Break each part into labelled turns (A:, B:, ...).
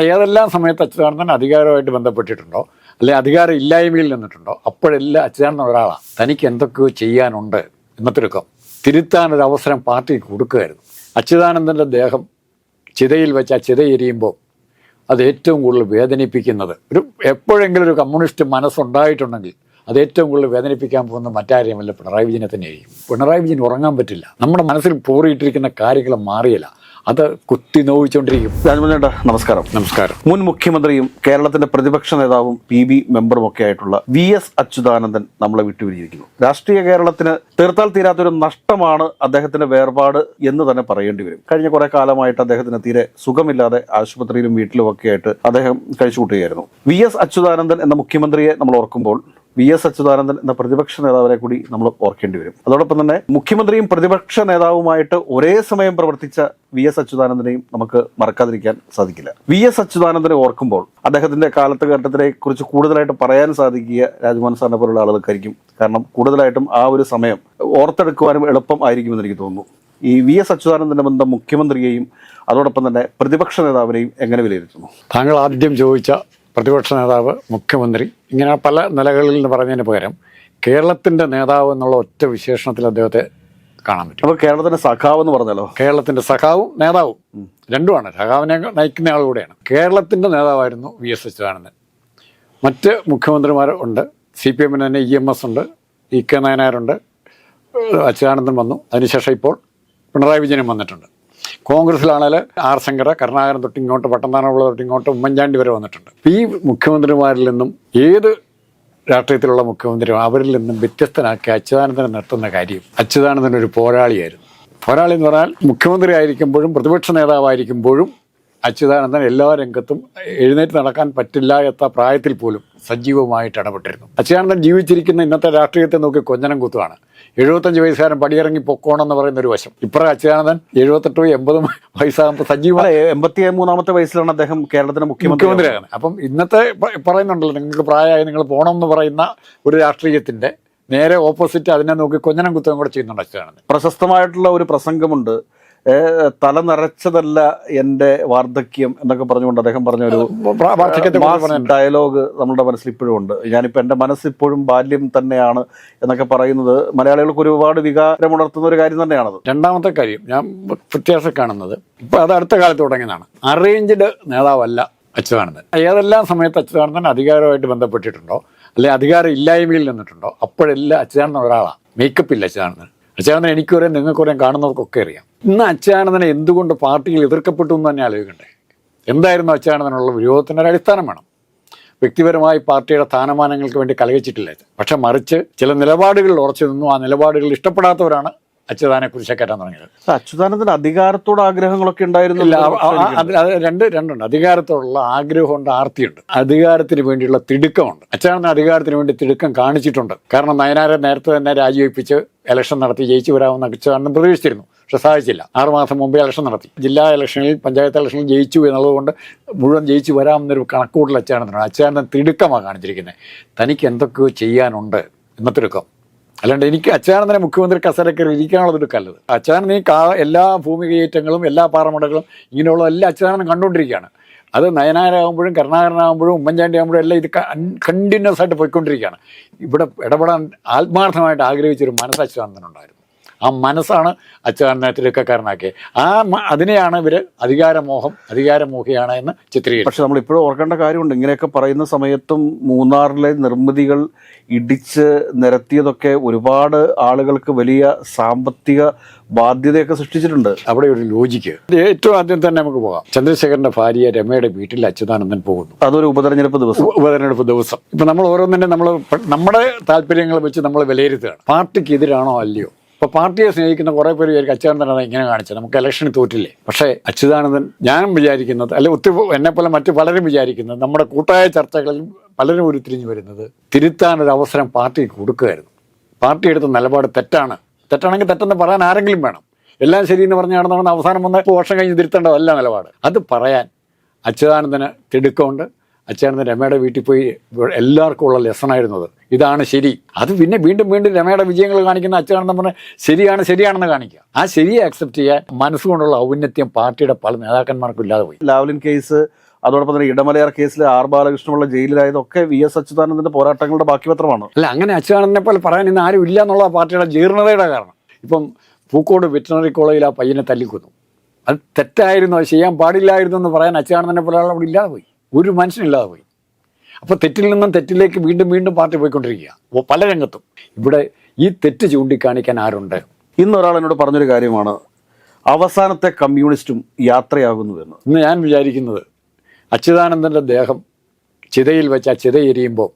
A: ഏതെല്ലാം സമയത്ത് അച്യുതാനന്ദൻ അധികാരമായിട്ട് ബന്ധപ്പെട്ടിട്ടുണ്ടോ? അല്ലെ അധികാരം ഇല്ലായ്മയിൽ നിന്നിട്ടുണ്ടോ? അപ്പോഴെല്ലാം അച്യുതാനന്ദൻ ഒരാളാണ്. തനിക്ക് എന്തൊക്കെയോ ചെയ്യാനുണ്ട് എന്നത്തിരുക്കം തിരുത്താൻ ഒരു അവസരം പാർട്ടിക്ക് കൊടുക്കുകയായിരുന്നു. അച്യുതാനന്ദന്റെ ദേഹം ചിതയിൽ വെച്ച് ആ ചിത എരിയുമ്പോൾ അത് ഏറ്റവും കൂടുതൽ വേദനിപ്പിക്കുന്നത് ഒരു എപ്പോഴെങ്കിലും ഒരു കമ്മ്യൂണിസ്റ്റ് മനസ്സുണ്ടായിട്ടുണ്ടെങ്കിൽ അത് ഏറ്റവും കൂടുതൽ വേദനിപ്പിക്കാൻ പോകുന്ന മറ്റാരെയുമല്ല പിണറായി വിജയനെ തന്നെയായിരിക്കും. പിണറായി വിജയൻ ഉറങ്ങാൻ പറ്റില്ല. നമ്മുടെ മനസ്സിൽ പോറിയിട്ടിരിക്കുന്ന കാര്യങ്ങൾ മാറിയില്ല. അത് കുത്തി നോവിച്ചുകൊണ്ടിരിക്കും
B: രാജമോഹനേട്ടാ നമസ്കാരം.
A: നമസ്കാരം.
B: മുൻ മുഖ്യമന്ത്രിയും കേരളത്തിന്റെ പ്രതിപക്ഷ നേതാവും പി ബി മെമ്പറും ഒക്കെ ആയിട്ടുള്ള വി എസ് അച്യുതാനന്ദൻ നമ്മളെ വിട്ടുപിരിഞ്ഞിരിക്കുന്നു. രാഷ്ട്രീയ കേരളത്തിന് തീർത്താൽ തീരാത്തൊരു നഷ്ടമാണ് അദ്ദേഹത്തിന്റെ വേർപാട് എന്ന് തന്നെ പറയേണ്ടി വരും. കഴിഞ്ഞ കുറെ കാലമായിട്ട് അദ്ദേഹത്തിന് തീരെ സുഖമില്ലാതെ ആശുപത്രിയിലും വീട്ടിലും ഒക്കെ ആയിട്ട് അദ്ദേഹം കഴിച്ചുകൂട്ടുകയായിരുന്നു. വി എസ് അച്യുതാനന്ദൻ എന്ന മുഖ്യമന്ത്രിയെ നമ്മൾ ഓർക്കുമ്പോൾ വി എസ് അച്യുതാനന്ദൻ എന്ന പ്രതിപക്ഷ നേതാവിനെ കൂടി നമ്മൾ ഓർക്കേണ്ടി വരും. അതോടൊപ്പം തന്നെ മുഖ്യമന്ത്രിയും പ്രതിപക്ഷ നേതാവുമായിട്ട് ഒരേ സമയം പ്രവർത്തിച്ച വി എസ് അച്യുതാനന്ദനെയും നമുക്ക് മറക്കാതിരിക്കാൻ സാധിക്കില്ല. വി എസ് അച്യുതാനന്ദനെ ഓർക്കുമ്പോൾ അദ്ദേഹത്തിന്റെ കാലത്ത് ഘട്ടത്തിനെ കുറിച്ച് കൂടുതലായിട്ട് പറയാൻ സാധിക്കുക രാജ്മോഹൻ സാറിനെ പോലുള്ള ആളുകൾക്കായിരിക്കും കാരണം കൂടുതലായിട്ടും ആ ഒരു സമയം ഓർത്തെടുക്കുവാനും എളുപ്പം ആയിരിക്കുമെന്ന് എനിക്ക് തോന്നുന്നു. ഈ വി എസ് അച്യുതാനന്ദന്റെ ബന്ധം മുഖ്യമന്ത്രിയെയും അതോടൊപ്പം തന്നെ പ്രതിപക്ഷ നേതാവിനെയും എങ്ങനെ വിലയിരുത്തുന്നു?
A: താങ്കൾ ആദ്യം ചോദിച്ച പ്രതിപക്ഷ നേതാവ് മുഖ്യമന്ത്രി ഇങ്ങനെ പല നിലകളിൽ നിന്ന് പറഞ്ഞതിന് പകരം കേരളത്തിന്റെ നേതാവ് എന്നുള്ള ഒറ്റ വിശേഷണത്തിൽ അദ്ദേഹത്തെ കാണാൻ പറ്റും.
B: അപ്പോൾ കേരളത്തിന്റെ സഖാവ് എന്ന് പറഞ്ഞല്ലോ
A: കേരളത്തിന്റെ സഖാവും നേതാവും രണ്ടുമാണ്. സഖാവിനെ നയിക്കുന്ന ആൾ കൂടെയാണ്. കേരളത്തിന്റെ നേതാവായിരുന്നു വി എസ് അച്യുതാനന്ദൻ. മറ്റ് മുഖ്യമന്ത്രിമാർ ഉണ്ട്. സി പി എമ്മിന് തന്നെ ഇ എം എസ് ഉണ്ട്. ഇ കെ നായനാരുണ്ട്. അച്യുതാനന്ദൻ വന്നു. അതിനുശേഷം ഇപ്പോൾ പിണറായി വിജയനും വന്നിട്ടുണ്ട്. കോൺഗ്രസ്സിലാണെങ്കിൽ ആർ ശങ്കര കരുണാകരൻ തൊട്ട് ഇങ്ങോട്ട് തൊട്ടിങ്ങോട്ട് തൊട്ട് ഇങ്ങോട്ട് ഉമ്മൻചാണ്ടി വരെ വന്നിട്ടുണ്ട്. ഈ മുഖ്യമന്ത്രിമാരിൽ നിന്നും ഏത് രാഷ്ട്രീയത്തിലുള്ള മുഖ്യമന്ത്രി അവരിൽ നിന്നും വ്യത്യസ്തനാക്കി അച്യുതാനന്ദനെ നിർത്തുന്ന കാര്യം അച്യുതാനന്ദൻ ഒരു പോരാളിയായിരുന്നു. പോരാളി എന്ന് പറഞ്ഞാൽ മുഖ്യമന്ത്രി ആയിരിക്കുമ്പോഴും പ്രതിപക്ഷ നേതാവായിരിക്കുമ്പോഴും അച്യുതാനന്ദൻ എല്ലാ രംഗത്തും എഴുന്നേറ്റ് നടക്കാൻ പറ്റില്ല എത്ത പ്രായത്തിൽ പോലും സജീവമായിട്ട് ഇടപെട്ടിരുന്നു. അച്യുതാനന്ദൻ ജീവിച്ചിരിക്കുന്ന ഇന്നത്തെ രാഷ്ട്രീയത്തെ നോക്കി കൊഞ്ഞനം കുത്തുവാണ്. എഴുപത്തഞ്ച് വയസ്സുകാരൻ പടിയിറങ്ങി പൊക്കോണെന്ന് പറയുന്ന ഒരു വശം. ഇപ്പറേ അച്യുതാനന്ദൻ എഴുപത്തെട്ടോ എൺപതും വയസ്സാകുമ്പോൾ സജീവമായി
B: അല്ല എൺപത്തി മൂന്നാമത്തെ വയസ്സിലാണ് അദ്ദേഹം കേരളത്തിന്റെ മുഖ്യമന്ത്രി
A: മുഖ്യമന്ത്രിയാണ്. അപ്പം ഇന്നത്തെ പറയുന്നുണ്ടല്ലോ നിങ്ങൾക്ക് പ്രായമായി നിങ്ങൾ പോകണം എന്ന് പറയുന്ന ഒരു രാഷ്ട്രീയത്തിന്റെ നേരെ ഓപ്പോസിറ്റ് അതിനെ നോക്കി കൊഞ്ഞനം കുത്തുകയും കൂടെ ചെയ്യുന്നുണ്ട് അച്യുതാനന്ദൻ
B: പ്രശസ്തമായിട്ടുള്ള ഒരു പ്രസംഗമുണ്ട്. തല നിറച്ചതല്ല എന്റെ വാർദ്ധക്യം എന്നൊക്കെ പറഞ്ഞുകൊണ്ട് അദ്ദേഹം പറഞ്ഞ ഒരു ഡയലോഗ് നമ്മുടെ മനസ്സിൽ ഇപ്പോഴും ഉണ്ട്. ഞാനിപ്പോ എന്റെ മനസ്സ് ഇപ്പോഴും ബാല്യം തന്നെയാണ് എന്നൊക്കെ പറയുന്നത് മലയാളികൾക്ക് ഒരുപാട് വികാരം ഉണർത്തുന്ന ഒരു കാര്യം തന്നെയാണത്.
A: രണ്ടാമത്തെ കാര്യം ഞാൻ വ്യത്യാസം കാണുന്നത് ഇപ്പൊ അത് അടുത്ത കാലത്ത് തുടങ്ങിയതാണ് അറേഞ്ച്ഡ് നേതാവല്ല അച്യുതാനന്ദൻ. ഏതെല്ലാം സമയത്ത് അച്യുതാനന്ദൻ അധികാരമായിട്ട് ബന്ധപ്പെട്ടിട്ടുണ്ടോ? അല്ലെ അധികാരം ഇല്ലായ്മയിൽ നിന്നിട്ടുണ്ടോ? അപ്പോഴെല്ലാം അച്യുതാനന്ദൻ ഒരാളാണ് മേക്കപ്പ് ഇല്ല അച്യുതാനന്ദൻ. അച്യുതാനന്ദൻ എനിക്കറിയാം നിങ്ങൾക്കറിയാം കാണുന്നവർക്കൊക്കെ അറിയാം. ഇന്ന് അച്യുതാനന്ദനെ എന്തുകൊണ്ട് പാർട്ടിയിൽ എതിർക്കപ്പെട്ടു എന്ന് തന്നെ ആലോചിക്കണ്ടേ? എന്തായിരുന്നു അച്യുതാനന്ദനുള്ള വിരോധത്തിന്റെ ഒരു അടിസ്ഥാനം വേണം. വ്യക്തിപരമായി പാർട്ടിയുടെ സ്ഥാനമാനങ്ങൾക്ക് വേണ്ടി കലഹിച്ചിട്ടില്ല. പക്ഷെ മറിച്ച് ചില നിലപാടുകളിൽ ഉറച്ചു നിന്നു. ആ നിലപാടുകൾ ഇഷ്ടപ്പെടാത്തവരാണ് അച്യുതാനെ കുറിച്ച് കയറ്റാൻ തുടങ്ങിയത്
B: അച്യുതാനന്ദന് അധികാരത്തോട് ആഗ്രഹങ്ങളൊക്കെ
A: ഉണ്ടായിരുന്നില്ല രണ്ട് രണ്ടുണ്ട്. അധികാരത്തോടുള്ള ആഗ്രഹമുണ്ട് ആർത്തിയുണ്ട്. അധികാരത്തിന് വേണ്ടിയുള്ള തിടുക്കമുണ്ട്. അച്യുതാനന്ദൻ അധികാരത്തിന് വേണ്ടി തിടുക്കം കാണിച്ചിട്ടുണ്ട്. കാരണം നയനാരെ നേരത്തെ തന്നെ രാജിവെപ്പിച്ച് ഇലക്ഷൻ നടത്തി ജയിച്ചു വരാമെന്ന് അച്യുതാനന്ദൻ പ്രതീക്ഷിച്ചിരുന്നു. പക്ഷെ സാധിച്ചില്ല. ആറുമാസം മുമ്പേ ഇലക്ഷൻ നടത്തി. ജില്ലാ ഇലക്ഷനിൽ പഞ്ചായത്ത് ഇലക്ഷനിൽ ജയിച്ചു എന്നുള്ളതുകൊണ്ട് മുഴുവൻ ജയിച്ചു വരാമെന്നൊരു കണക്കൂട്ടൽ അച്ചാനന്ദനാണ് അച്ചാനന്ദൻ തിടുക്കമാണ് കാണിച്ചിരിക്കുന്നത് തനിക്ക് എന്തൊക്കെയോ ചെയ്യാനുണ്ട്? എന്ന തിടുക്കം അല്ലാണ്ട് എനിക്ക് അച്യുതാനന്ദനെ മുഖ്യമന്ത്രി കസരക്ക് ഇരിക്കാനുള്ള തിടുക്കല്ലത് അച്യുതാനന്ദൻ ഈ കാ എല്ലാ ഭൂമി കയറ്റങ്ങളും എല്ലാ പാറമടകളും ഇങ്ങനെയുള്ള എല്ലാ അച്യുതാനന്ദൻ കണ്ടുകൊണ്ടിരിക്കുകയാണ്. അത് നയനാരാകുമ്പോഴും കരുണാകരനാകുമ്പോഴും ഉമ്മൻചാണ്ടി ആകുമ്പോഴും എല്ലാം ഇത് കണ്ടിന്യൂസ് ആയിട്ട് പോയിക്കൊണ്ടിരിക്കുകയാണ്. ഇവിടെ ഇടപെടാൻ ആത്മാർത്ഥമായിട്ട് ആഗ്രഹിച്ചൊരു മനസ്സ് അച്യുതാനന്ദനുണ്ടായിരുന്നു ആ മനസ്സാണ് അച്യുതാനന്ദനെ കാരണമാക്കിയത് ആ അതിനെയാണ് ഇവർ അധികാരമോഹം അധികാരമോഹിയാണ് എന്ന് ചിത്രീകരിച്ചത്
B: പക്ഷെ നമ്മൾ ഇപ്പോഴും ഓർക്കേണ്ട കാര്യമുണ്ട്. ഇങ്ങനെയൊക്കെ പറയുന്ന സമയത്തും മൂന്നാറിലെ നിർമ്മിതികൾ ഇടിച്ച് നിരത്തിയതൊക്കെ ഒരുപാട് ആളുകൾക്ക് വലിയ സാമ്പത്തിക ബാധ്യതയൊക്കെ സൃഷ്ടിച്ചിട്ടുണ്ട്.
A: അവിടെ ഒരു ലോജിക്ക്. ഏറ്റവും ആദ്യം തന്നെ നമുക്ക് പോകാം. ചന്ദ്രശേഖരന്റെ ഭാര്യ രമയുടെ വീട്ടിൽ അച്യുതാനന്ദൻ പോകുന്നു.
B: അതൊരു ഉപതെരഞ്ഞെടുപ്പ് ദിവസം.
A: ഉപ- ഉപതെരഞ്ഞെടുപ്പ് ദിവസം. ഇപ്പൊ നമ്മൾ ഓരോന്നിനെ നമ്മൾ നമ്മുടെ താല്പര്യങ്ങൾ വെച്ച് നമ്മൾ വിലയിരുത്തുകയാണ്. പാർട്ടിക്ക് എതിരാണോ അല്ലയോ? ഇപ്പൊ പാർട്ടിയെ സ്നേഹിക്കുന്ന കുറെ പേര് വിചാരിക്കും അച്യുതാനന്ദനാണ് ഇങ്ങനെ കാണിച്ചത്. നമുക്ക് ഇലക്ഷൻ തോറ്റില്ലേ? പക്ഷേ അച്യുതാനന്ദൻ ഞാൻ വിചാരിക്കുന്നത് അല്ലെ ഒത്തിരി എന്നെ പോലെ മറ്റു പലരും വിചാരിക്കുന്നത് നമ്മുടെ കൂട്ടായ ചർച്ചകളിൽ പലരും ഉരുത്തിരിഞ്ഞു വരുന്നത് തിരുത്താൻ ഒരു അവസരം പാർട്ടിക്ക് കൊടുക്കുകയായിരുന്നു. പാർട്ടി എടുത്ത നിലപാട് തെറ്റാണ്. തെറ്റാണെങ്കിൽ തെറ്റെന്ന് പറയാൻ ആരെങ്കിലും വേണം. എല്ലാം ശരിയെന്ന് പറഞ്ഞ് നടന്നവണ് അവസാനം വന്ന വർഷം കഴിഞ്ഞ് തിരുത്തേണ്ടതല്ല നിലപാട്. അത് പറയാൻ അച്യുതാനന്ദന് തിടുക്കമുണ്ട്. അച്യുതാനന്ദൻ രമയുടെ വീട്ടിൽ പോയി എല്ലാവർക്കും ഉള്ള ലെസണായിരുന്നത് ഇതാണ് ശരി. അത് പിന്നെ വീണ്ടും വീണ്ടും രമയുടെ വിജയങ്ങൾ കാണിക്കുന്ന അച്ഛനാണെന്ന് പറഞ്ഞ ശരിയാണ് ശരിയാണെന്ന് കാണിക്കുക. ആ ശരിയെ അക്സെപ്റ്റ് ചെയ്യാൻ മനസ്സുകൊണ്ടുള്ള ഔന്നത്യം പാർട്ടിയുടെ പല നേതാക്കന്മാർക്കും ഇല്ലാതെ പോയി.
B: ലാവ്ലിൻ കേസ് അതോടൊപ്പം തന്നെ ഇടമലയാർ കേസിൽ ആർ ബാലകൃഷ്ണമുള്ള ജയിലിലായതൊക്കെ വി എസ് അച്യുതാനന്ദന്റെ പോരാട്ടങ്ങളുടെ ബാക്കി പത്രമാണ്
A: അല്ല അങ്ങനെ അച്യുതാനന്ദനെ പോലെ പറയാൻ ഇന്ന് ആരും ഇല്ല എന്നുള്ള പാർട്ടിയുടെ ജീർണതയുടെ കാരണം. ഇപ്പം പൂക്കോട് വെറ്റിനറി കോളേജിൽ ആ പയ്യനെ തല്ലിക്കൊന്നു. അത് തെറ്റായിരുന്നു അത് ചെയ്യാൻ പാടില്ലായിരുന്നു എന്ന് പറയാൻ അച്യുതാനന്ദനെ പോലെ അവിടെ ഇല്ലാതെ പോയി. ഒരു മനുഷ്യനില്ലാതെ പോയി. അപ്പോൾ തെറ്റിൽ നിന്നും തെറ്റിലേക്ക് വീണ്ടും വീണ്ടും പാർട്ടി പോയിക്കൊണ്ടിരിക്കുക. പല രംഗത്തും. ഇവിടെ ഈ തെറ്റ് ചൂണ്ടിക്കാണിക്കാൻ ആരുണ്ട്?
B: ഇന്ന് ഒരാൾ എന്നോട് പറഞ്ഞൊരു കാര്യമാണ്. അവസാനത്തെ കമ്മ്യൂണിസ്റ്റും യാത്രയാകുന്നുവെന്ന്.
A: ഇന്ന് ഞാൻ വിചാരിക്കുന്നത് അച്യുതാനന്ദന്റെ ദേഹം ചിതയിൽ വെച്ച് ആ ചിത എരിയുമ്പോൾ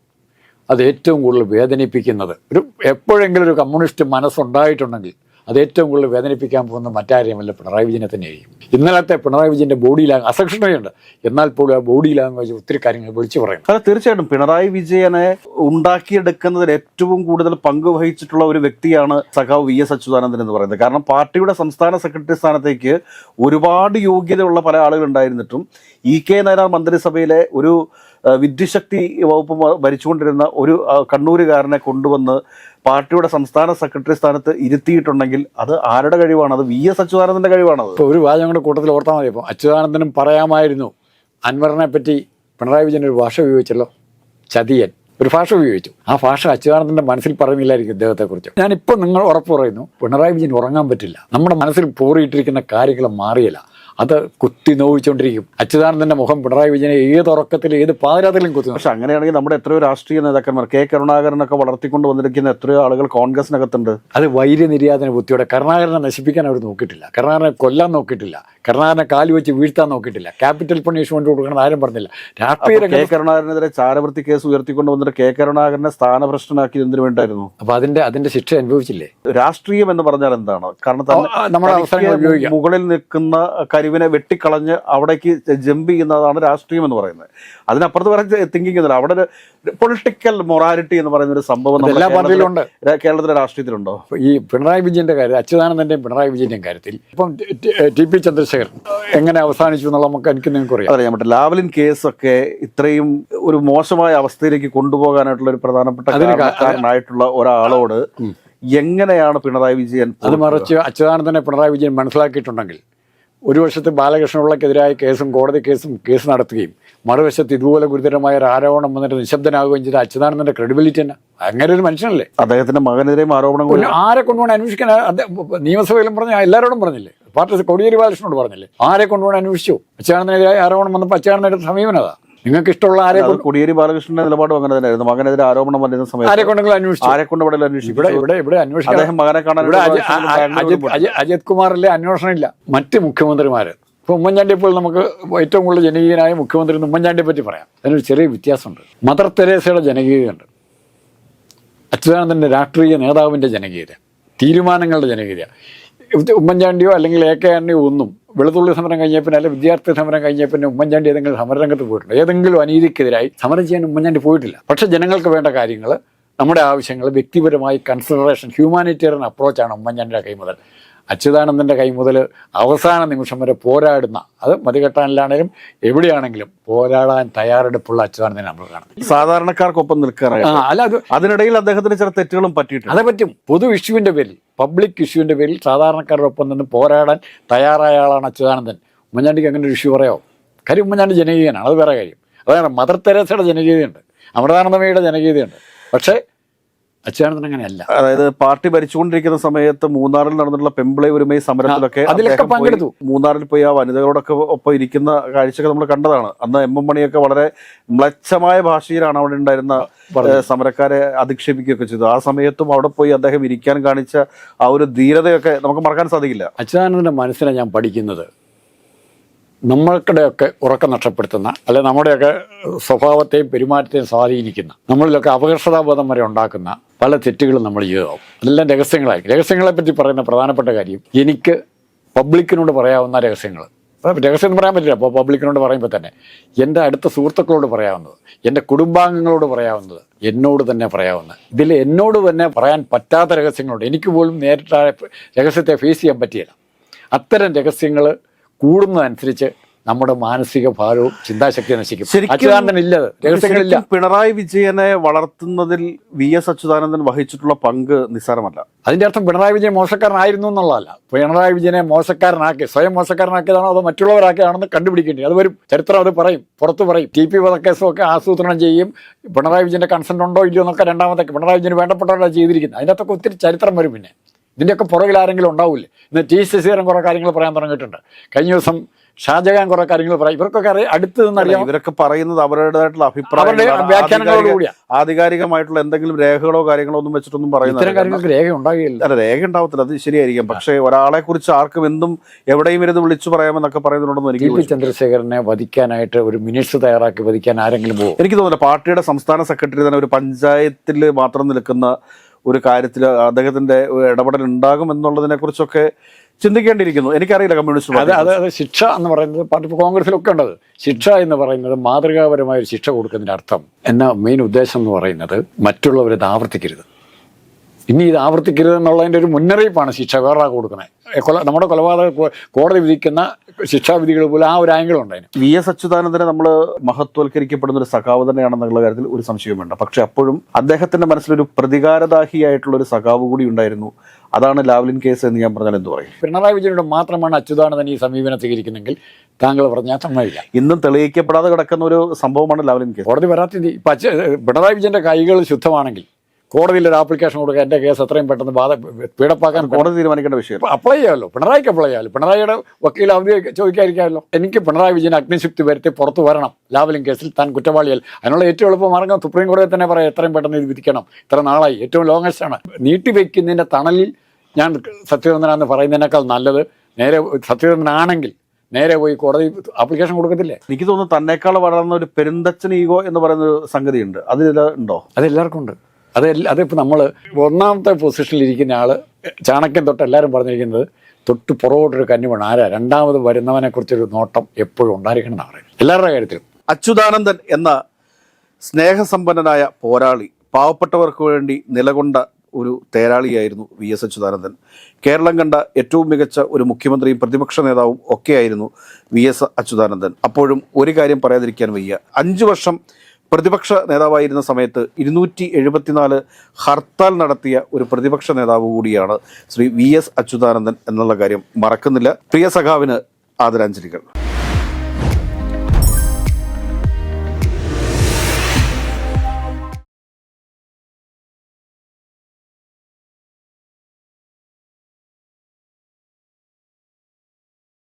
A: അത് ഏറ്റവും കൂടുതൽ വേദനിപ്പിക്കുന്നത്. ഒരു എപ്പോഴെങ്കിലും ഒരു കമ്മ്യൂണിസ്റ്റ് മനസ്സുണ്ടായിട്ടുണ്ടെങ്കിൽ അത് ഏറ്റവും കൂടുതൽ വേദനിപ്പിക്കാൻ പോകുന്ന മറ്റാരെയുമല്ല പിണറായി വിജയനെ തന്നെയായിരിക്കും. ഇന്നലത്തെ പിണറായി വിജയന്റെ ബോഡി ലാംഗ് അസക്ഷണയുണ്ട് എന്നാൽ പോലും ആ ബോഡി ലാംഗ്വേജ് ഒത്തിരി കാര്യങ്ങൾ വിളിച്ചു പറയും.
B: അല്ല തീർച്ചയായിട്ടും പിണറായി വിജയനെ ഉണ്ടാക്കിയെടുക്കുന്നതിൽ ഏറ്റവും കൂടുതൽ പങ്ക് വഹിച്ചിട്ടുള്ള ഒരു വ്യക്തിയാണ് സഖാവ് വി എസ് അച്യുതാനന്ദൻ എന്ന് പറയുന്നത്. കാരണം പാർട്ടിയുടെ സംസ്ഥാന സെക്രട്ടറി സ്ഥാനത്തേക്ക് ഒരുപാട് യോഗ്യതയുള്ള പല ആളുകൾ ഉണ്ടായിരുന്നിട്ടും ഇ കെ നായനാർ മന്ത്രിസഭയിലെ ഒരു വിദ്യുശക്തി വകുപ്പ് ഭരിച്ചുകൊണ്ടിരുന്ന ഒരു കണ്ണൂരുകാരനെ കൊണ്ടുവന്ന് പാർട്ടിയുടെ സംസ്ഥാന സെക്രട്ടറി സ്ഥാനത്ത് ഇരുത്തിയിട്ടുണ്ടെങ്കിൽ അത് ആരുടെ കഴിവാണ്? അത് വി എസ് അച്യുതാനന്ദന്റെ കഴിവാണത്.
A: ഇപ്പോൾ ഒരു വാചകം കൂടെ കൂട്ടത്തിൽ ഓർത്താൽ മതി. ഇപ്പോൾ അച്യുതാനന്ദനും പറയാമായിരുന്നു അൻവറിനെ പറ്റി പിണറായി വിജയൻ ഒരു ഭാഷ ഉപയോഗിച്ചല്ലോ. ചതിയൻ ഒരു ഭാഷ ഉപയോഗിച്ചു. ആ ഭാഷ അച്യുതാനന്ദന്റെ മനസ്സിൽ പറയുന്നില്ലായിരിക്കും ഇദ്ദേഹത്തെക്കുറിച്ച്. ഞാനിപ്പോൾ നിങ്ങൾ ഉറപ്പ് പറയുന്നു പിണറായി വിജയൻ ഉറങ്ങാൻ പറ്റില്ല. നമ്മുടെ മനസ്സിൽ പോറിയിട്ടിരിക്കുന്ന കാര്യങ്ങൾ മാറിയില്ല. അത് കുത്തി നോവിച്ചുകൊണ്ടിരിക്കും അച്യുതാനന്ദന്റെ മുഖം പിണറായി വിജയനെ ഏത് ഉറക്കത്തിൽ ഏത് പാതിരാത്തിലും കുത്തി.
B: പക്ഷെ അങ്ങനെയാണെങ്കിൽ നമ്മുടെ എത്രയോ രാഷ്ട്രീയ നേതാക്കന്മാർ കെ കരുണാകരനൊക്കെ വളർത്തിക്കൊണ്ട് വന്നിരിക്കുന്ന എത്രയോ ആളുകൾ കോൺഗ്രസിനകത്തുണ്ട്.
A: അത് വൈര്യനിര്യാതന ബുദ്ധിയോടെ കരുണാകരനെ നശിപ്പിക്കാൻ അവർ നോക്കിയിട്ടില്ല. കരുണാകരനെ കൊല്ലാൻ നോക്കിയിട്ടില്ല. കരുണാകരനെ കാൽ വെച്ച് വീഴ്ത്താൻ നോക്കിയിട്ടില്ല. ക്യാപിറ്റൽ പണിഷ്മെന്റ് കൊടുക്കണം ആരും പറഞ്ഞില്ല. രാഷ്ട്രീയ
B: കെ കരുണാകരനെതിരെ ചാരവൃത്തി കേസ് ഉയർത്തിക്കൊണ്ട് വന്നിട്ട് കെ കരുണാകരനെ സ്ഥാനഭ്രഷ്ടനാക്കിയത് എന്തിനു വേണ്ടായിരുന്നു
A: അപ്പൊ അതിന്റെ അതിന്റെ ശിക്ഷ അനുഭവിച്ചില്ലേ?
B: രാഷ്ട്രീയം എന്ന് പറഞ്ഞാൽ എന്താണ്? കാരണം
A: നമ്മുടെ
B: മുകളിൽ നിൽക്കുന്ന കരിവിനെ വെട്ടിക്കളഞ്ഞ് അവിടേക്ക് ജമ്പ് ചെയ്യുന്നതാണ് രാഷ്ട്രീയം എന്ന് പറയുന്നത്. അതിനപ്പുറത്ത് പറഞ്ഞ തിങ്കിങ് ഒന്നുമില്ല. അവിടെ ഒരു പൊളിറ്റിക്കൽ മൊറാലിറ്റി എന്ന് പറയുന്ന ഒരു സംഭവം
A: എല്ലാ
B: കേരളത്തിലെ- കേരളത്തിലെ രാഷ്ട്രീയത്തിലുണ്ടോ?
A: ഈ പിണറായി വിജയന്റെ കാര്യം അച്യുതാനന്ദന്റെയും പിണറായി വിജയന്റെയും കാര്യത്തിൽ ഇപ്പം ടി- പി ചന്ദ്രശേഖരൻ എങ്ങനെ അവസാനിച്ചു എന്നുള്ള നമുക്ക് എനിക്ക് നിങ്ങൾക്ക് അറിയാം
B: അറിയാൻ പറ്റും ലാവലിൻ കേസൊക്കെ ഇത്രയും ഒരു മോശമായ അവസ്ഥയിലേക്ക് കൊണ്ടുപോകാനായിട്ടുള്ള ഒരു പ്രധാനപ്പെട്ട
A: കാരണമായിട്ടുള്ള
B: കാരണക്കാരനായിട്ടുള്ള ഒരാളോട് എങ്ങനെയാണ് പിണറായി വിജയൻ
A: അത് മറിച്ച് അച്യുതാനന്ദനെ പിണറായി വിജയൻ മനസ്സിലാക്കിയിട്ടുണ്ടെങ്കിൽ ഒരു വശത്ത് ബാലകൃഷ്ണപിള്ളക്കെതിരായ കേസും കോടതി കേസും കേസ് നടത്തുകയും മറുവശത്ത് ഇതുപോലെ ഗുരുതരമായ ഒരു ആരോപണം വന്നിട്ട് നിശബ്ദനാകുകയും ചെയ്ത അച്യുതാനന്ദന്റെ ക്രെഡിബിലിറ്റി തന്നെ. അങ്ങനെ ഒരു മനുഷ്യനല്ലേ?
B: അദ്ദേഹത്തിന്റെ മകനെതിരെയും ആരോപണം
A: കൊണ്ട് ആരെ കൊണ്ടുപോകണം അന്വേഷിക്കാൻ? നിയമസഭയിലും പറഞ്ഞു എല്ലാവരോടും പറഞ്ഞില്ലേ? പാർട്ടി കോടിയേരി ബാലകൃഷ്ണനോട് പറഞ്ഞില്ലേ? ആരെ കൊണ്ടുപോകണം അന്വേഷിച്ചു? അച്യുതാനന്ദനെതിരായ ആരോപണം വന്നപ്പോൾ അച്യുതാനന്ദന്റെ സമീപനം അതാ. നിങ്ങൾക്ക് ഇഷ്ടമുള്ള ആരെ
B: അത് കോടിയേരി ബാലകൃഷ്ണന്റെ നിലപാടും അങ്ങനെ തന്നെയായിരുന്നു. മകനെതിരെ ആരോപണം വന്നിരുന്ന
A: ആരെ
B: സമയത്ത്
A: കൊണ്ടെങ്കിലും അന്വേഷിച്ചു?
B: ആരെ കൊണ്ട് ഇവിടെ
A: ഇവിടെ
B: അന്വേഷിക്കും
A: ഇവിടെ ഇവിടെ അന്വേഷിക്കാൻ
B: അദ്ദേഹം മകനെ കാണാൻ
A: ഇവിടെ അജി- അ- അ- അജിത് അജി- അജിത് കുമാറിലെ അന്വേഷണം ഇല്ല. മറ്റ് മുഖ്യമന്ത്രിമാര്. ഇപ്പൊ ഉമ്മൻചാണ്ടി ഇപ്പോൾ നമുക്ക് ഏറ്റവും കൂടുതൽ ജനകീയനായ മുഖ്യമന്ത്രി എന്ന് ഉമ്മൻചാണ്ടിയെ പറ്റി പറയാം. അതിനൊരു ചെറിയ വ്യത്യാസമുണ്ട്. മദർ തെരേസയുടെ ജനകീയതയുണ്ട്. അച്യുതാനന്ദന്റെ രാഷ്ട്രീയ നേതാവിന്റെ ജനകീയത തീരുമാനങ്ങളുടെ ജനകീയത. ഉമ്മൻചാണ്ടിയോ അല്ലെങ്കിൽ എ കെ ആന്റണിയോ ഒന്നും വെളുത്തുള്ളി സമരം കഴിഞ്ഞ പിന്നെ അല്ലെങ്കിൽ വിദ്യാർത്ഥി സമരം കഴിഞ്ഞ പിന്നെ ഉമ്മൻചാണ്ടി ഏതെങ്കിലും സമരരംഗത്ത് പോയിട്ടുണ്ട്? ഏതെങ്കിലും അനീതിക്കെതിരായി സമരം ചെയ്യാൻ ഉമ്മൻചാണ്ടി പോയിട്ടില്ല. പക്ഷെ ജനങ്ങൾക്ക് വേണ്ട കാര്യങ്ങൾ നമ്മുടെ ആവശ്യങ്ങൾ വ്യക്തിപരമായി കൺസിഡറേഷൻ ഹ്യൂമാനിറ്റേറിയൻ അപ്രോച്ചാണ് ഉമ്മൻചാണ്ടിയുടെ കൈമുതൽ. അച്യുതാനന്ദന്റെ കൈ മുതൽ അവസാന നിമിഷം വരെ പോരാടുന്ന അത് മതികെട്ടാനിലാണേലും എവിടെയാണെങ്കിലും പോരാടാൻ തയ്യാറെടുപ്പുള്ള അച്യുതാനന്ദനെ നമ്മൾ കാണുന്നത്.
B: സാധാരണക്കാർക്കൊപ്പം നിൽക്കാനായി
A: അല്ല അത്
B: അതിനിടയിൽ അദ്ദേഹത്തിന് ചില തെറ്റുകളും പറ്റിയിട്ടുണ്ട്.
A: അതേ പറ്റും. പൊതു ഇഷ്യൂവിന്റെ പേരിൽ പബ്ലിക് ഇഷ്യൂവിന്റെ പേരിൽ സാധാരണക്കാരുടെ ഒപ്പം നിന്ന് പോരാടാൻ തയ്യാറായ ആളാണ് അച്യുതാനന്ദൻ. ഉമ്മൻചാണ്ടിക്ക് അങ്ങനെ ഒരു ഇഷ്യൂ പറയാമോ കാര്യം ഉമ്മൻചാണ്ടി ജനകീയനാണ് അത് വേറെ കാര്യം. അതാണ് മദർ തെരേസയുടെ ജനകീയതയുണ്ട് അമൃതാനന്ദമയുടെ ജനകീയതയുണ്ട്. പക്ഷേ അച്യുതാനന്ദൻ അങ്ങനെയല്ല.
B: അതായത് പാർട്ടി ഭരിച്ചുകൊണ്ടിരിക്കുന്ന സമയത്ത് മൂന്നാറിൽ നടന്നിട്ടുള്ള പെമ്പിളെ ഒരുമൈ സമരത്തിലൊക്കെ
A: അതിലൊക്കെ പങ്കെടുത്തു.
B: മൂന്നാറിൽ പോയി ആ വനിതകളോടൊക്കെ ഒപ്പം ഇരിക്കുന്ന കാഴ്ചയൊക്കെ നമ്മൾ കണ്ടതാണ്. അന്ന് എം എം മണിയൊക്കെ വളരെ മ്ലച്ഛമായ ഭാഷയിലാണ് അവിടെ ഉണ്ടായിരുന്ന സമരക്കാരെ അധിക്ഷേപിക്കുകയൊക്കെ ചെയ്തു. ആ സമയത്തും അവിടെ പോയി അദ്ദേഹം ഇരിക്കാൻ കാണിച്ച ആ ഒരു ധീരതയൊക്കെ നമുക്ക് മറക്കാൻ സാധിക്കില്ല.
A: അച്യുതാനന്ദന്റെ മനസ്സിനെ ഞാൻ പഠിക്കുന്നത്. നമ്മൾക്കിടെയൊക്കെ ഉറക്കം നഷ്ടപ്പെടുത്തുന്ന അല്ലെ നമ്മുടെയൊക്കെ സ്വഭാവത്തെയും പെരുമാറ്റത്തെയും സ്വാധീനിക്കുന്ന നമ്മളിലൊക്കെ അപകർഷതാബോധം വരെ ഉണ്ടാക്കുന്ന പല തെറ്റുകളും നമ്മൾ ചെയ്തതാവും. അതെല്ലാം രഹസ്യങ്ങളായി. രഹസ്യങ്ങളെ പറ്റി പറയുന്ന പ്രധാനപ്പെട്ട കാര്യം എനിക്ക് പബ്ലിക്കിനോട് പറയാവുന്ന രഹസ്യങ്ങൾ. രഹസ്യം എന്ന് പറയാൻ പറ്റില്ല. അപ്പോൾ പബ്ലിക്കിനോട് പറയുമ്പോൾ തന്നെ എന്റെ അടുത്ത സുഹൃത്തുക്കളോട് പറയാവുന്നത് എന്റെ കുടുംബാംഗങ്ങളോട് പറയാവുന്നത് എന്നോട് തന്നെ പറയാവുന്നത്. ഇതിൽ എന്നോട് തന്നെ പറയാൻ പറ്റാത്ത രഹസ്യങ്ങളുണ്ട്. എനിക്ക് പോലും നേരിട്ട് രഹസ്യത്തെ ഫേസ് ചെയ്യാൻ പറ്റിയില്ല. അത്തരം രഹസ്യങ്ങൾ കൂടുന്നതനുസരിച്ച് നമ്മുടെ മാനസിക ഭാരവും ചിന്താശക്തി നശിക്കും. ഇല്ലത് രഹസ്യങ്ങളില്ല.
B: പിണറായി വിജയനെ വളർത്തുന്നതിൽ വി എസ് അച്യുതാനന്ദൻ വഹിച്ചിട്ടുള്ള പങ്ക് നിസ്സാരമല്ല.
A: അതിന്റെ അർത്ഥം പിണറായി വിജയൻ മോശക്കാരനായിരുന്നു എന്നുള്ളതല്ല. പിണറായി വിജയനെ മോശക്കാരനാക്കി സ്വയം മോശക്കാരനാക്കിയതാണോ അതോ മറ്റുള്ളവരാക്കിയതാണെന്ന് കണ്ടുപിടിക്കേണ്ടി അത് വരും. ചരിത്രം അത് പറയും പുറത്ത് പറയും. ടി പി വധക്കേസും ഒക്കെ ആസൂത്രണം ചെയ്യും. പിണറായി വിജയന്റെ കൺസെന്റ് ഉണ്ടോ ഇല്ലയോ എന്നൊക്കെ രണ്ടാമത്തെ പിണറായി വിജയന് വേണ്ടപ്പെട്ടവരാണ് ചെയ്തിരിക്കുന്നത്. അതിന്റെ അകത്തൊക്കെ ഒത്തിരി ചരിത്രം വരും പിന്നെ. ഇതിന്റെയൊക്കെ പുറകിൽ ആരെങ്കിലും ഉണ്ടാവില്ലേ? ഇന്ന് ടി ശശീരൻ കുറേ കാര്യങ്ങൾ പറയാൻ തുടങ്ങിയിട്ടുണ്ട്. കഴിഞ്ഞ ദിവസം ഷാജഹാൻ കുറെ കാര്യങ്ങൾ പറയും. ഇവർക്കൊക്കെ അറിയാം. അടുത്ത് നിന്നറിയാം
B: ഇവരൊക്കെ പറയുന്നത് അവരുടേതായിട്ടുള്ള
A: അഭിപ്രായം
B: ആധികാരികമായിട്ടുള്ള എന്തെങ്കിലും രേഖകളോ കാര്യങ്ങളോ ഒന്നും വെച്ചിട്ടൊന്നും
A: ഇത്തരം
B: പറയുന്നില്ല
A: കാര്യങ്ങൾക്ക് രേഖ ഉണ്ടാകില്ല
B: അല്ല രേഖ ഉണ്ടാവത്തില്ല. അത് ശരിയായിരിക്കും. പക്ഷേ ഒരാളെ കുറിച്ച് ആർക്കും എന്തും എവിടെയും ഇരുന്ന് വിളിച്ചു പറയാമെന്നൊക്കെ പറയുന്നുണ്ടെന്ന് എനിക്ക്
A: ചന്ദ്രശേഖരനെ വധിക്കാനായിട്ട് ഒരു മിനിറ്റ്സ് തയ്യാറാക്കി വധിക്കാൻ ആരെങ്കിലും പോകും
B: എനിക്ക് തോന്നുന്നില്ല. പാർട്ടിയുടെ സംസ്ഥാന സെക്രട്ടറി തന്നെ ഒരു പഞ്ചായത്തിൽ മാത്രം നിൽക്കുന്ന ഒരു കാര്യത്തിൽ അദ്ദേഹത്തിന്റെ ഇടപെടൽ ഉണ്ടാകും എന്നുള്ളതിനെ കുറിച്ചൊക്കെ ചിന്തിക്കേണ്ടിയിരിക്കുന്നു. എനിക്കറിയില്ല കമ്മ്യൂണിസ്റ്റ്
A: അതെ അതെ അത് ശിക്ഷ എന്ന് പറയുന്നത് പാർട്ടി കോൺഗ്രസിലൊക്കെ ഉണ്ടത് ശിക്ഷ എന്ന് പറയുന്നത് മാതൃകാപരമായ ഒരു ശിക്ഷ കൊടുക്കുന്നതിന്റെ അർത്ഥം എന്ന മെയിൻ ഉദ്ദേശം എന്ന് പറയുന്നത് മറ്റുള്ളവരെ ഇത് ആവർത്തിക്കരുത്. ഇനി ഇത് ആവർത്തിക്കരുത് എന്നുള്ളതിന്റെ ഒരു മുന്നറിയിപ്പാണ് ശിക്ഷ വേറെ കൊടുക്കുന്നത് കൊല നമ്മുടെ കൊലപാതക കോടതി വിധിക്കുന്ന ശിക്ഷാവിധികൾ പോലെ ആ ഒരു ആംഗിൾ ഉണ്ട് അതിന്.
B: വി എസ് അച്യുതാനന്ദനെ നമ്മൾ മഹത്വൽക്കരിക്കപ്പെടുന്ന ഒരു സഖാവ് തന്നെയാണെന്നുള്ള കാര്യത്തിൽ ഒരു സംശയവും വേണ്ട പക്ഷെ അപ്പോഴും അദ്ദേഹത്തിന്റെ മനസ്സിലൊരു പ്രതികാരദാഹിയായിട്ടുള്ള ഒരു സഖാവ് കൂടി ഉണ്ടായിരുന്നു. അതാണ് ലാവ്ലിൻ കേസ് എന്ന് ഞാൻ പറഞ്ഞാൽ എന്ത് പറയും?
A: പിണറായി വിജയനോട് മാത്രമാണ് അച്യുതാനന്ദൻ ഈ സമീപനം സ്വീകരിക്കുന്നെങ്കിൽ താങ്കൾ പറഞ്ഞാൽ സമ്മതിക്കാം
B: ഇന്നും തെളിയിക്കപ്പെടാതെ കിടക്കുന്ന ഒരു സംഭവമാണ് ലാവ്ലിൻ കേസ്.
A: കോടതി വരാത്തത് ഇപ്പം പിണറായി വിജയന്റെ കൈകൾ ശുദ്ധമാണെങ്കിൽ കോടതിയിൽ ഒരു ആപ്ലിക്കേഷൻ കൊടുക്കുക എന്റെ കേസ് എത്രയും പെട്ടെന്ന് ബാധ പീഡപ്പാക്കാൻ
B: കോടതി തീരുമാനിക്കേണ്ട വിഷയം
A: അപ്ലൈ ചെയ്യാമല്ലോ. പിണറായിക്ക് അപ്ലൈ ചെയ്യാമല്ലോ. പിണറായിയുടെ വക്കീൽ അവധി ചോദിക്കാതിരിക്കാമല്ലോ. എനിക്ക് പിണറായി വിജയൻ അഗ്നിശുക്തി വരുത്തി പുറത്തു വരണം. ലാവലിംഗ് കേസിൽ താൻ കുറ്റവാളിയല്ല. അതിനുള്ള ഏറ്റവും എളുപ്പം മാർഗം സുപ്രീം കോടതി തന്നെ പറയാം എത്രയും പെട്ടെന്ന് ഇത് വിധിക്കണം. ഇത്ര നാളായി. ഏറ്റവും ലോങ്ങസ്റ്റ് ആണ്. നീട്ടിവെക്കുന്നതിന്റെ തണലിൽ ഞാൻ സത്യവന്തനാന്ന് പറയുന്നതിനേക്കാൾ നല്ലത് നേരെ സത്യവന്തനാണെങ്കിൽ നേരെ പോയി കോടതി ആപ്ലിക്കേഷൻ കൊടുക്കത്തില്ലേ?
B: എനിക്ക് തോന്നുന്നു തന്നെക്കാൾ വളർന്ന ഒരു പെരുന്തച്ചൻ ഈഗോ എന്ന് പറയുന്ന ഒരു സംഗതിയുണ്ട്. അതിൽ ഉണ്ടോ?
A: അത് എല്ലാവർക്കും ഉണ്ട്. അത് അതിപ്പോൾ നമ്മൾ ഒന്നാമത്തെ പൊസിഷനിൽ ഇരിക്കുന്ന ആൾ ചാണക്യം തൊട്ട് എല്ലാവരും പറഞ്ഞിരിക്കുന്നത് തൊട്ട് പുറകോട്ടൊരു കന്നിമണ്. ആരാ? രണ്ടാമത് വരുന്നവനെ കുറിച്ചൊരു നോട്ടം എപ്പോഴും ഉണ്ടായിരിക്കണം എന്നാണ് പറയുന്നത്. എല്ലാവരുടെ കാര്യത്തിലും.
B: അച്യുതാനന്ദൻ എന്ന സ്നേഹസമ്പന്നനായ പോരാളി പാവപ്പെട്ടവർക്ക് വേണ്ടി നിലകൊണ്ട ഒരു തേരാളിയായിരുന്നു വി എസ് അച്യുതാനന്ദൻ. കേരളം കണ്ട ഏറ്റവും മികച്ച ഒരു മുഖ്യമന്ത്രിയും പ്രതിപക്ഷ നേതാവും ഒക്കെയായിരുന്നു വി എസ് അച്യുതാനന്ദൻ. അപ്പോഴും ഒരു കാര്യം പറയാതിരിക്കാൻ വയ്യ. അഞ്ചു വർഷം പ്രതിപക്ഷ നേതാവായിരുന്ന സമയത്ത് ഇരുന്നൂറ്റി എഴുപത്തിനാല് ഹർത്താൽ നടത്തിയ ഒരു പ്രതിപക്ഷ നേതാവ് കൂടിയാണ് ശ്രീ വി എസ് അച്യുതാനന്ദൻ എന്നുള്ള കാര്യം മറക്കുന്നില്ല. പ്രിയ സഖാവിന് ആദരാഞ്ജലികൾ.